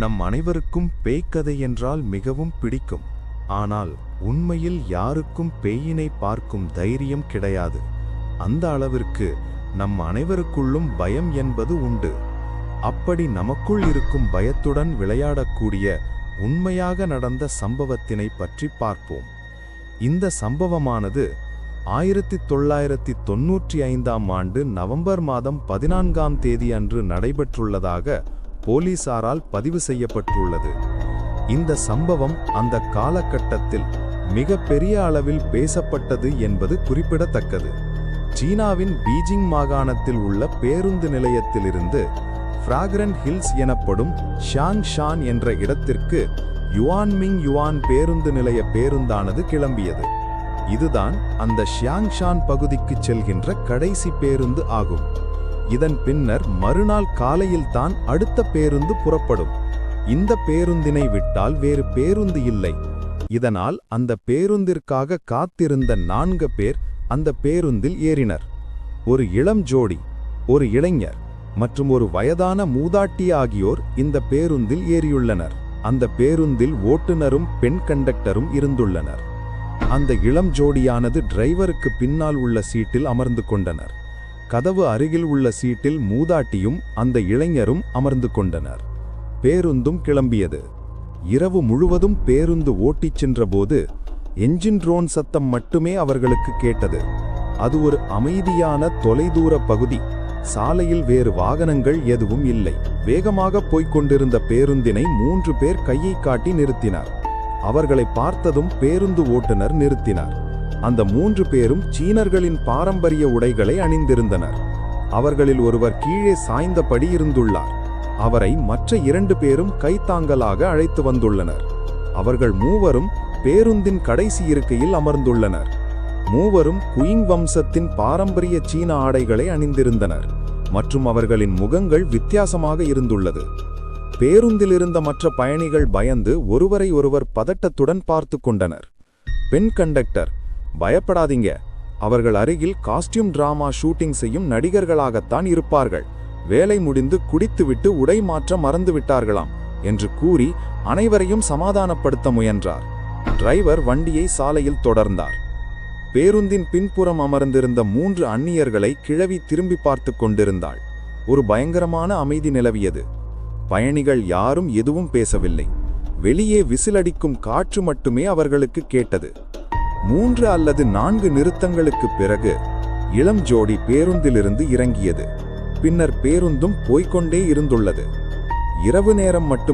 நம் அனைவருக்கும் பேய்க்கதை என்றால் மிகவும் பிடிக்கும். ஆனால் உண்மையில் யாருக்கும் பேயினை பார்க்கும் தைரியம் கிடையாது. அந்த அளவிற்கு நம் அனைவருக்குள்ளும் பயம் என்பது உண்டு. அப்படி நமக்குள் இருக்கும் பயத்துடன் விளையாடக்கூடிய உண்மையாக நடந்த சம்பவத்தினை பற்றி பார்ப்போம். இந்த சம்பவமானது ஆயிரத்தி தொள்ளாயிரத்தி தொன்னூற்றி ஐந்தாம் ஆண்டு நவம்பர் மாதம் பதினான்காம் தேதி அன்று நடைபெற்றுள்ளதாக போலீசாரால் பதிவு செய்யப்பட்டுள்ளது. இந்த சம்பவம் அந்த காலகட்டத்தில் மிக பெரிய அளவில் பேசப்பட்டது என்பது குறிப்பிடத்தக்கது. சீனாவின் பீஜிங் மாகாணத்தில் உள்ள பேருந்து நிலையத்திலிருந்து ஃப்ராக்ரன் ஹில்ஸ் எனப்படும் ஷாங் ஷான் என்ற இடத்திற்கு யுவான்மிங் யுவான் பேருந்து நிலைய பேருந்தானது கிளம்பியது. இதுதான் அந்த ஷியாங்ஷான் பகுதிக்கு செல்கின்ற கடைசி பேருந்து ஆகும். இதன் பின்னர் மறுநாள் காலையில்தான் அடுத்த பேருந்து புறப்படும். இந்த பேருந்தினை விட்டால் வேறு பேருந்து இல்லை. இதனால் அந்த பேருந்திற்காக காத்திருந்த நான்கு பேர் அந்த பேருந்தில் ஏறினர். ஒரு இளம் ஜோடி ஒரு இளைஞர் மற்றும் ஒரு வயதான மூதாட்டி ஆகியோர் இந்த பேருந்தில் ஏறியுள்ளனர். அந்த பேருந்தில் ஓட்டுநரும் பெண் கண்டக்டரும் இருந்துள்ளனர். அந்த இளம் ஜோடியானது டிரைவருக்கு பின்னால் உள்ள சீட்டில் அமர்ந்து கொண்டனர். கதவு அருகில் உள்ள சீட்டில் மூதாட்டியும் அந்த இளைஞரும் அமர்ந்து கொண்டனர். பேருந்தும் கிளம்பியது. இரவு முழுவதும் பேருந்து ஓட்டிச் சென்றபோது என்ஜின் ட்ரோன் சத்தம் மட்டுமே அவர்களுக்கு கேட்டது. அது ஒரு அமைதியான தொலைதூர பகுதி. சாலையில் வேறு வாகனங்கள் எதுவும் இல்லை. வேகமாக போய்க் கொண்டிருந்த பேருந்தினை மூன்று பேர் கையை காட்டி நிறுத்தினார். அவர்களை பார்த்ததும் பேருந்து ஓட்டுநர் நிறுத்தினார். அந்த மூன்று பேரும் சீனர்களின் பாரம்பரிய உடைகளை அணிந்திருந்தனர். அவர்களில் ஒருவர் கீழே சாய்ந்தபடி இருந்துள்ளார். அவரை மற்ற இரண்டு பேரும் கைத்தாங்கலாக அழைத்து வந்துள்ளனர். அவர்கள் மூவரும் பேருந்தின் கடைசி இருக்கையில் அமர்ந்துள்ளனர். மூவரும் குயிங் வம்சத்தின் பாரம்பரிய சீன ஆடைகளை அணிந்திருந்தனர். மற்றும் அவர்களின் முகங்கள் வித்தியாசமாக இருந்துள்ளது. பேருந்தில் இருந்த மற்ற பயணிகள் பயந்து ஒருவரை ஒருவர் பதட்டத்துடன் பார்த்து கொண்டனர். பெண் கண்டக்டர் பயப்படாதீங்க. அவர்கள் அருகில் காஸ்டியூம் டிராமா ஷூட்டிங் செய்யும் நடிகர்களாகத்தான் இருப்பார்கள். வேலை முடிந்து குடித்துவிட்டு உடை மாற்ற மறந்து விட்டார்களாம் என்று கூறி அனைவரையும் சமாதானப்படுத்த முயன்றார். டிரைவர் வண்டியை சாலையில் தொடர்ந்தார். பேருந்தின் பின்புறம் அமர்ந்திருந்த மூன்று அந்நியர்களை கிழவி திரும்பி பார்த்து கொண்டிருந்தாள். ஒரு பயங்கரமான அமைதி நிலவியது. பயணிகள் யாரும் எதுவும் பேசவில்லை. வெளியே விசிலடிக்கும் காற்று மட்டுமே அவர்களுக்கு கேட்டது. மூன்று அல்லது நான்கு நிறுத்தங்களுக்குப் பிறகு இளம் ஜோடி பேருந்திலிருந்து இறங்கியது. பின்னர் பேருந்தும் போய்கொண்டே இருந்துள்ளது. இரவு நேரம் மட்டும்